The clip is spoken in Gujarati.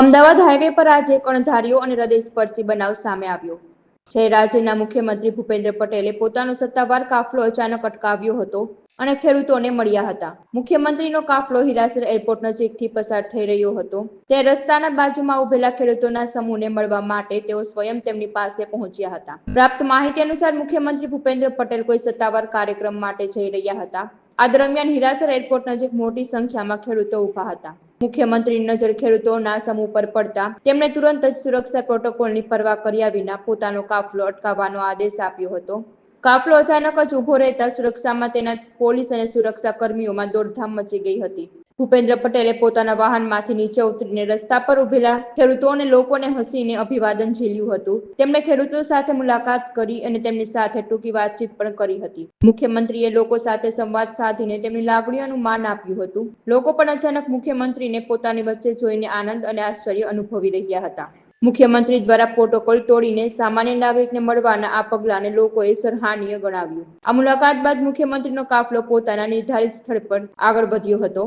અમદાવાદ હાઈવે પર આજે એક અણધાર્યો અને હૃદયસ્પર્શી બનાવ સામે આવ્યો. છે રાજ્યના મુખ્યમંત્રી ભૂપેન્દ્ર પટેલે પોતાનો સત્તાવાર કાફલો અચાનક અટકાવ્યો હતો અને ખેડૂતોને મળ્યા હતા. મુખ્યમંત્રીનો કાફલો હિરાસર એરપોર્ટ નજીકથી પસાર થઈ રહ્યો હતો. તે રસ્તાના બાજુમાં ઉભેલા ખેડૂતોના સમૂહને મળવા માટે તેઓ સ્વયં તેમની પાસે પહોંચ્યા હતા. પ્રાપ્ત માહિતી અનુસાર મુખ્યમંત્રી ભૂપેન્દ્ર પટેલ કોઈ સત્તાવાર કાર્યક્રમ માટે જઈ રહ્યા હતા. આ દરમિયાન હિરાસર એરપોર્ટ નજીક મોટી સંખ્યામાં ખેડૂતો ઊભા હતા. મુખ્યમંત્રીની નજર ખેડૂતોના સમૂહ પર પડતા, તેમણે તુરંત જ સુરક્ષા પ્રોટોકોલની પરવા કર્યા વિના પોતાનો કાફલો અટકાવવાનો આદેશ આપ્યો હતો. કાફલો અચાનક જ ઊભો રહેતા સુરક્ષામાં તેના પોલીસ અને સુરક્ષા કર્મીઓમાં દોડધામ મચી ગઈ હતી. ભૂપેન્દ્ર પટેલે પોતાના વાહનમાંથી નીચે ઉતરીને રસ્તા પર ઉભેલા ખેડૂતો અને લોકોને હસીને અભિવાદન ઝીલ્યું હતું. તેમણે ખેડૂતો સાથે મુલાકાત કરી અને તેમની સાથે ટૂંકી વાતચીત પણ કરી હતી. મુખ્યમંત્રીએ લોકો સાથે સંવાદ સાધીને તેમની લાગણીઓનું માન આપ્યું હતું. લોકો પણ અચાનક મુખ્યમંત્રીને પોતાની વચ્ચે જોઈને આનંદ અને આશ્ચર્ય અનુભવી રહ્યા હતા. મુખ્યમંત્રી દ્વારા પ્રોટોકોલ તોડીને સામાન્ય નાગરિકને મળવાના આ પગલાને લોકોએ સરાહનીય ગણાવ્યું. આ મુલાકાત બાદ મુખ્યમંત્રીનો કાફલો પોતાના નિર્ધારિત સ્થળ પર આગળ વધ્યો હતો.